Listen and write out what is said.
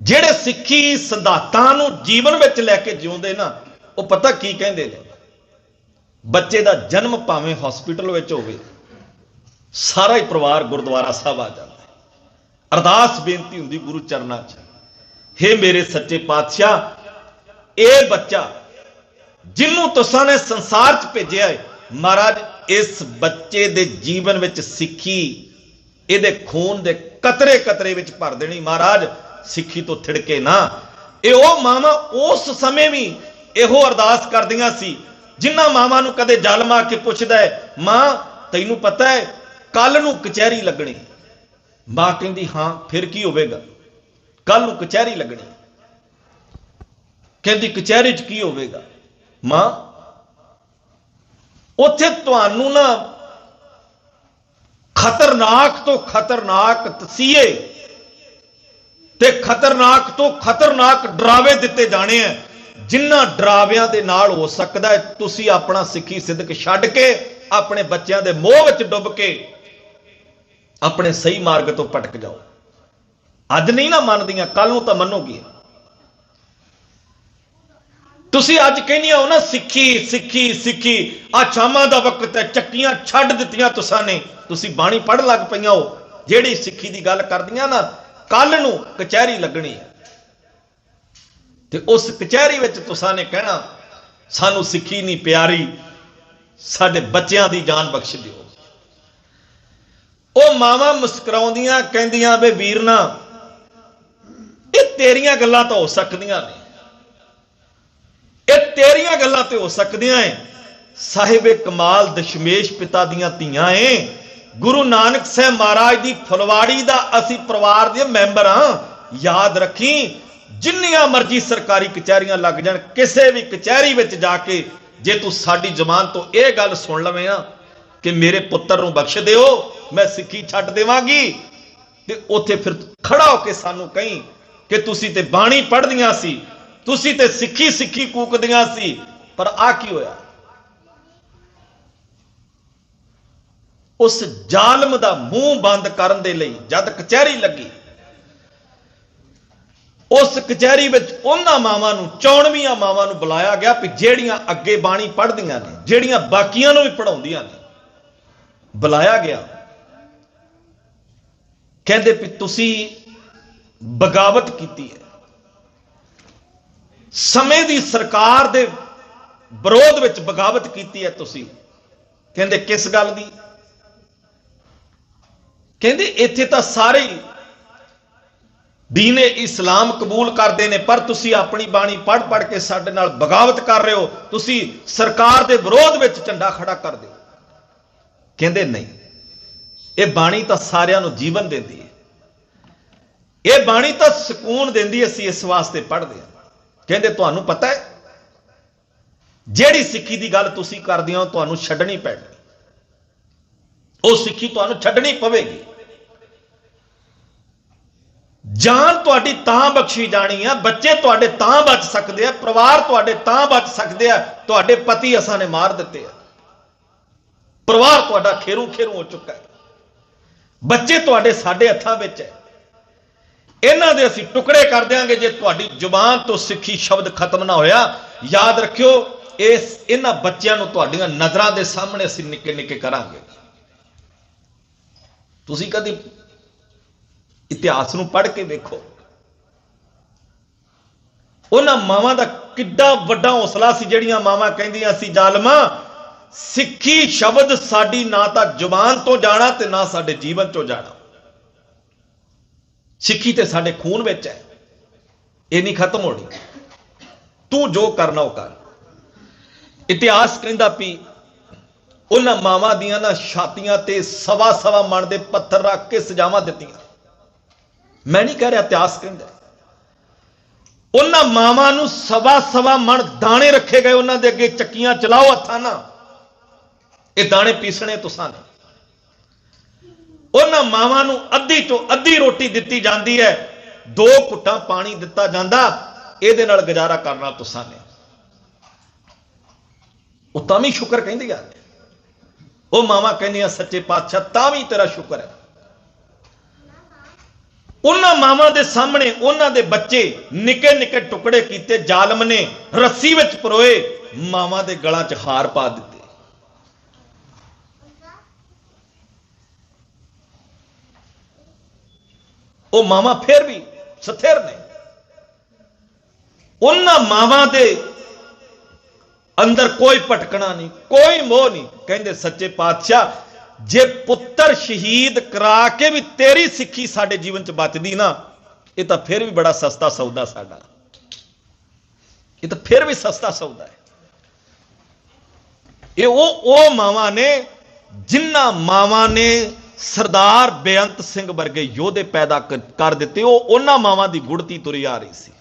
ਜਿਹੜੇ ਸਿੱਖੀ ਸਿਧਾਂਤਾਂ ਨੂੰ ਜੀਵਨ ਵਿੱਚ ਲੈ ਕੇ ਜਿਉਂਦੇ ਨਾ, ਉਹ ਪਤਾ ਕੀ ਕਹਿੰਦੇ ਨੇ? ਬੱਚੇ ਦਾ ਜਨਮ ਭਾਵੇਂ ਹਸਪੀਟਲ ਵਿੱਚ ਹੋਵੇ, ਸਾਰਾ ਹੀ ਪਰਿਵਾਰ ਗੁਰਦੁਆਰਾ ਸਾਹਿਬ ਆ ਜਾਂਦਾ ਹੈ। ਅਰਦਾਸ ਬੇਨਤੀ ਹੁੰਦੀ ਗੁਰੂ ਚਰਨਾਂ 'ਚ, ਹੇ ਮੇਰੇ ਸੱਚੇ ਪਾਤਸ਼ਾਹ, ਇਹ ਬੱਚਾ ਜਿਹਨੂੰ ਤੁਸਾਂ ਨੇ ਸੰਸਾਰ 'ਚ ਭੇਜਿਆ ਹੈ, ਮਹਾਰਾਜ, ਇਸ ਬੱਚੇ ਦੇ ਜੀਵਨ ਵਿੱਚ ਸਿੱਖੀ ਇਹਦੇ ਖੂਨ ਦੇ ਕਤਰੇ ਕਤਰੇ ਵਿੱਚ ਭਰ ਦੇਣੀ, ਮਹਾਰਾਜ ਸਿੱਖੀ ਤੋਂ ਥਿੜਕੇ ਨਾ। ਇਹ ਉਹ ਮਾਵਾ ਉਸ ਸਮੇਂ ਵੀ ਇਹੋ ਅਰਦਾਸ ਕਰਦੀਆਂ ਸੀ, ਜਿਨ੍ਹਾਂ ਮਾਵਾਂ ਨੂੰ ਕਦੇ ਜਲ ਮਾਰ ਕੇ ਪੁੱਛਦਾ ਹੈ, ਮਾਂ, ਤੈਨੂੰ ਪਤਾ ਹੈ ਕੱਲ ਨੂੰ ਕਚਹਿਰੀ ਲੱਗਣੀ। ਮਾਂ ਕਹਿੰਦੀ, ਹਾਂ, ਫਿਰ ਕੀ ਹੋਵੇਗਾ? ਕੱਲ ਨੂੰ ਕਚਹਿਰੀ ਲੱਗਣੀ। ਕਹਿੰਦੀ, ਕਚਹਿਰੀ 'ਚ ਕੀ ਹੋਵੇਗਾ? ਮਾਂ, ਉੱਥੇ ਤੁਹਾਨੂੰ ਨਾ ਖਤਰਨਾਕ ਤੋਂ ਖਤਰਨਾਕ ਤਸੀਹੇ ਤੇ ਖਤਰਨਾਕ ਤੋਂ ਖਤਰਨਾਕ ਡਰਾਵੇ ਦਿੱਤੇ ਜਾਣੇ ਆ। ਜਿਨ੍ਹਾਂ ਡਰਾਵਿਆਂ ਦੇ ਨਾਲ ਹੋ ਸਕਦਾ ਹੈ, ਤੁਸੀਂ ਆਪਣਾ ਸਿੱਖੀ ਸਿੱਧਕ ਛੱਡ ਕੇ, ਆਪਣੇ ਬੱਚਿਆਂ ਦੇ ਮੋਹ ਵਿੱਚ ਡੁੱਬ ਕੇ, ਆਪਣੇ ਸਹੀ ਮਾਰਗ ਤੋਂ ਭਟਕ ਜਾਓ। ਅੱਜ ਨਹੀਂ ਨਾ ਮੰਨਦੀਆਂ ਕੱਲ ਨੂੰ ਤਾਂ ਮੰਨੋਗੇ। ਤੁਸੀਂ ਅੱਜ ਕਹਿੰਦੀਆਂ ਹੋ ਨਾ, ਸਿੱਖੀ ਸਿੱਖੀ ਸਿੱਖੀ ਆ ਸ਼ਾਮਾਂ ਦਾ ਵਕਤ ਹੈ, ਚੱਕੀਆਂ ਛੱਡ ਦਿੱਤੀਆਂ ਤੁਸਾਂ ਨੇ। ਤੁਸੀਂ ਬਾਣੀ ਪੜ੍ਹਨ ਲੱਗ ਪਈਆਂ ਹੋ। ਜਿਹੜੀ ਸਿੱਖੀ ਦੀ ਗੱਲ ਕਰਦੀਆਂ ਨਾ ਕੱਲ ਨੂੰ ਕਚਹਿਰੀ ਲੱਗਣੀ ਹੈ। ਤੇ ਉਸ ਕਚਹਿਰੀ ਵਿੱਚ ਤੁਸਾਂ ਨੇ ਕਹਿਣਾ, ਸਾਨੂੰ ਸਿੱਖੀ ਨਹੀਂ ਪਿਆਰੀ, ਸਾਡੇ ਬੱਚਿਆਂ ਦੀ ਜਾਨ ਬਖਸ਼ ਦਿਓ। ਉਹ ਮਾਵਾਂ ਮੁਸਕਰਾਉਂਦੀਆਂ, ਕਹਿੰਦੀਆਂ, ਵੇ ਵੀਰਨਾ ਇਹ ਤੇਰੀਆਂ ਗੱਲਾਂ ਤਾਂ ਹੋ ਸਕਦੀਆਂ ਨੇ। ਇਹ ਤੇਰੀਆਂ ਗੱਲਾਂ ਤੇ ਹੋ ਸਕਦੀਆਂ ਐ ਸਾਹਿਬੇ ਕਮਾਲ ਦਸ਼ਮੇਸ਼ ਪਿਤਾ ਦੀਆਂ ਧੀਆਂ ਏ। ਗੁਰੂ ਨਾਨਕ ਸਾਹਿਬ ਮਹਾਰਾਜ ਦੀ ਫੁਲਵਾੜੀ ਦਾ ਅਸੀਂ ਪਰਿਵਾਰ ਦੇ ਮੈਂਬਰ ਹਾਂ। ਯਾਦ ਰੱਖੀ, ਜਿੰਨੀਆਂ ਮਰਜ਼ੀ ਸਰਕਾਰੀ ਕਚਹਿਰੀਆਂ ਲੱਗ ਜਾਣ, ਕਿਸੇ ਵੀ ਕਚਹਿਰੀ ਵਿੱਚ ਜਾ ਕੇ ਜੇ ਤੂੰ ਸਾਡੀ ਜ਼ਬਾਨ ਤੋਂ ਇਹ ਗੱਲ ਸੁਣ ਲਵੇਂ ਆ ਕਿ ਮੇਰੇ ਪੁੱਤਰ ਨੂੰ ਬਖਸ਼ ਦਿਓ, ਮੈਂ ਸਿੱਖੀ ਛੱਡ ਦੇਵਾਂਗੀ। ਤੇ ਉੱਥੇ ਫਿਰ ਖੜਾ ਹੋ ਕੇ ਸਾਨੂੰ ਕਹੀਂ ਕਿ ਤੁਸੀਂ ਤੇ ਬਾਣੀ ਪੜ੍ਹਦੀਆਂ ਸੀ, ਤੁਸੀਂ ਤੇ ਸਿੱਖੀ ਸਿੱਖੀ ਕੂਕਦੀਆਂ ਸੀ। ਪਰ ਆ ਕੀ ਹੋਇਆ? ਉਸ ਜ਼ਾਲਮ ਦਾ ਮੂੰਹ ਬੰਦ ਕਰਨ ਦੇ ਲਈ ਜਦ ਕਚਹਿਰੀ ਲੱਗੀ, ਉਸ ਕਚਹਿਰੀ ਵਿੱਚ ਉਹਨਾਂ ਮਾਵਾਂ ਨੂੰ 94 ਮਾਵਾਂ ਨੂੰ ਬੁਲਾਇਆ ਗਿਆ ਵੀ ਜਿਹੜੀਆਂ ਅੱਗੇ ਬਾਣੀ ਪੜ੍ਹਦੀਆਂ ਨੇ, ਜਿਹੜੀਆਂ ਬਾਕੀਆਂ ਨੂੰ ਵੀ ਪੜਾਉਂਦੀਆਂ ਨੇ, ਬੁਲਾਇਆ ਗਿਆ। ਕਹਿੰਦੇ ਵੀ ਤੁਸੀਂ ਬਗਾਵਤ ਕੀਤੀ ਹੈ। ਸਮੇਂ ਦੀ ਸਰਕਾਰ ਦੇ ਵਿਰੋਧ ਵਿੱਚ ਬਗਾਵਤ ਕੀਤੀ ਹੈ ਤੁਸੀਂ। ਕਹਿੰਦੇ ਕਿਸ ਗੱਲ ਦੀ? ਕਹਿੰਦੇ ਇੱਥੇ ਤਾਂ ਸਾਰੇ ਹੀ ਦੀਨੇ ਇਸਲਾਮ ਕਬੂਲ ਕਰਦੇ ਨੇ, ਪਰ ਤੁਸੀਂ ਆਪਣੀ ਬਾਣੀ ਪੜ੍ਹ ਪੜ੍ਹ ਕੇ ਸਾਡੇ ਨਾਲ ਬਗਾਵਤ ਕਰ ਰਹੇ ਹੋ। ਤੁਸੀਂ ਸਰਕਾਰ ਦੇ ਵਿਰੋਧ ਵਿੱਚ ਝੰਡਾ ਖੜਾ ਕਰ ਦਿਓ ਕਹਿੰਦੇ ਨਹੀਂ, ਇਹ ਬਾਣੀ ਤਾਂ ਸਾਰਿਆਂ ਨੂੰ ਜੀਵਨ ਦਿੰਦੀ ਹੈ। ਇਹ ਬਾਣੀ ਤਾਂ ਸਕੂਨ ਦਿੰਦੀ ਅਸੀਂ ਇਸ ਵਾਸਤੇ ਪੜ੍ਹਦੇ ਹਾਂ। ਕਹਿੰਦੇ ਤੁਹਾਨੂੰ ਪਤਾ ਹੈ, ਜਿਹੜੀ ਸਿੱਖੀ ਦੀ ਗੱਲ ਤੁਸੀਂ ਕਰਦੇ ਹੋ, ਤੁਹਾਨੂੰ ਛੱਡਣੀ ਪੈਣੀ। ਉਹ ਸਿੱਖੀ ਤੁਹਾਨੂੰ ਛੱਡਣੀ ਪਵੇਗੀ। ਜਾਨ ਤੁਹਾਡੀ ਤਾਂ ਬਖਸ਼ੀ ਜਾਣੀ ਆ, ਬੱਚੇ ਤੁਹਾਡੇ ਤਾਂ ਬਚ ਸਕਦੇ ਆ, ਪਰਿਵਾਰ ਤੁਹਾਡੇ ਤਾਂ ਬਚ ਸਕਦੇ ਆ, ਤੁਹਾਡੇ ਪਤੀ ਅਸਾਂ ਨੇ ਮਾਰ ਦਿੱਤੇ ਆ। ਪਰਿਵਾਰ ਤੁਹਾਡਾ ਖੇਰੂ ਖੇਰੂ ਹੋ ਚੁੱਕਾ ਹੈ। ਬੱਚੇ ਤੁਹਾਡੇ ਸਾਡੇ ਹੱਥਾਂ ਵਿੱਚ ਹੈ। ਇਹਨਾਂ ਦੇ ਅਸੀਂ ਟੁਕੜੇ ਕਰ ਦਿਆਂਗੇ ਜੇ ਤੁਹਾਡੀ ਜ਼ੁਬਾਨ ਤੋਂ ਸਿੱਖੀ ਸ਼ਬਦ ਖਤਮ ਨਾ ਹੋਇਆ। ਯਾਦ ਰੱਖਿਓ, ਇਸ ਇਹਨਾਂ ਬੱਚਿਆਂ ਨੂੰ ਤੁਹਾਡੀਆਂ ਨਜ਼ਰਾਂ ਦੇ ਸਾਹਮਣੇ ਅਸੀਂ ਨਿੱਕੇ ਨਿੱਕੇ ਕਰਾਂਗੇ। ਤੁਸੀਂ ਕਦੀ ਇਤਿਹਾਸ ਨੂੰ ਪੜ੍ਹ ਕੇ ਵੇਖੋ। ਉਹਨਾਂ ਮਾਵਾਂ ਦਾ ਕਿੱਡਾ ਵੱਡਾ ਹੌਸਲਾ ਸੀ, ਜਿਹੜੀਆਂ ਮਾਵਾਂ ਕਹਿੰਦੀਆਂ ਸੀ, ਜ਼ਾਲਮਾ, ਸਿੱਖੀ ਸ਼ਬਦ ਸਾਡੀ ਨਾ ਤਾਂ ਜ਼ੁਬਾਨ ਤੋਂ ਜਾਣਾ ਤੇ ਨਾ ਸਾਡੇ ਜੀਵਨ ਤੋਂ ਜਾਣਾ। ਸਿੱਖੀ ਤੇ ਸਾਡੇ ਖੂਨ ਵਿੱਚ ਹੈ। ਇਹ ਨਹੀਂ ਖਤਮ ਹੋਣੀ। ਤੂੰ ਜੋ ਕਰਨਾ ਉਹ ਕਰ। ਇਤਿਹਾਸ ਕਹਿੰਦਾ ਵੀ ਉਹਨਾਂ ਮਾਵਾਂ ਦੀਆਂ ਨਾ ਛਾਤੀਆਂ ਤੇ ਸਵਾ ਸਵਾ ਮਣ ਦੇ ਪੱਥਰ ਰੱਖ ਕੇ ਸਜਾਵਾਂ ਦਿੱਤੀਆਂ। ਮੈਂ ਨਹੀਂ ਕਹਿ ਰਿਹਾ ਇਤਿਹਾਸ ਕਹਿੰਦਾ। ਉਹਨਾਂ ਮਾਵਾਂ ਨੂੰ ਸਵਾ ਸਵਾ ਮਣ ਦਾਣੇ ਰੱਖੇ ਗਏ, ਉਹਨਾਂ ਦੇ ਅੱਗੇ ਚੱਕੀਆਂ ਚਲਾਓ ਹੱਥਾਂ ਨਾਲ। ਇਹ ਦਾਣੇ ਪੀਸਣੇ ਤੁਸਾਂ ਨੇ। ਉਹਨਾਂ ਮਾਵਾਂ ਨੂੰ ਅੱਧੀ ਤੋਂ ਅੱਧੀ ਰੋਟੀ ਦਿੱਤੀ ਜਾਂਦੀ ਹੈ। ਦੋ ਘੁੱਟਾਂ ਪਾਣੀ ਦਿੱਤਾ ਜਾਂਦਾ। ਇਹਦੇ ਨਾਲ ਗੁਜ਼ਾਰਾ ਕਰਨਾ ਤੁਸਾਂ ਨੇ। ਉਹ ਤਾਂ ਵੀ ਸ਼ੁਕਰ ਕਹਿੰਦੀ ਆ। ਉਹ ਮਾਵਾਂ ਕਹਿੰਦੀਆਂ, ਸੱਚੇ ਪਾਤਸ਼ਾਹ, ਤਾਂ ਵੀ ਤੇਰਾ ਸ਼ੁਕਰ ਹੈ। ਉਹਨਾਂ ਮਾਵਾਂ ਦੇ ਸਾਹਮਣੇ ਉਹਨਾਂ ਦੇ ਬੱਚੇ ਨਿੱਕੇ ਨਿੱਕੇ ਟੁਕੜੇ ਕੀਤੇ, ਜ਼ਾਲਮ ਨੇ ਰੱਸੀ ਵਿੱਚ ਪਰੋਏ, ਮਾਵਾਂ ਦੇ ਗਲਾਂ 'ਚ ਹਾਰ ਪਾ ਦਿੱਤੇ। ਉਹ ਮਾਵਾਂ ਫਿਰ ਵੀ ਸਥਿਰ ਨੇ। ਉਹਨਾਂ ਮਾਵਾਂ ਦੇ ਅੰਦਰ ਕੋਈ ਭਟਕਣਾ ਨਹੀਂ, ਕੋਈ ਮੋਹ ਨਹੀਂ। ਕਹਿੰਦੇ, ਸੱਚੇ ਪਾਤਸ਼ਾਹ, ਜੇ ਪੁੱਤਰ ਸ਼ਹੀਦ ਕਰਾ ਕੇ ਵੀ ਤੇਰੀ ਸਿੱਖੀ ਸਾਡੇ ਜੀਵਨ ਚ ਬਚਦੀ ਨਾ, ਇਹ ਤਾਂ ਫਿਰ ਵੀ ਬੜਾ ਸਸਤਾ ਸੌਦਾ ਸਾਡਾ। ਇਹ ਤਾਂ ਫਿਰ ਵੀ ਸਸਤਾ ਸੌਦਾ ਹੈ। ਇਹ ਉਹ ਉਹ ਮਾਵਾਂ ਨੇ ਜਿਨ੍ਹਾਂ ਮਾਵਾਂ ਨੇ ਸਰਦਾਰ ਬੇਅੰਤ ਸਿੰਘ ਵਰਗੇ ਯੋਧੇ ਪੈਦਾ ਕਰ ਦਿੱਤੇ, ਉਹ ਉਹਨਾਂ ਮਾਵਾਂ ਦੀ ਗੁੜਤੀ ਤੁਰੀ ਆ ਰਹੀ ਸੀ।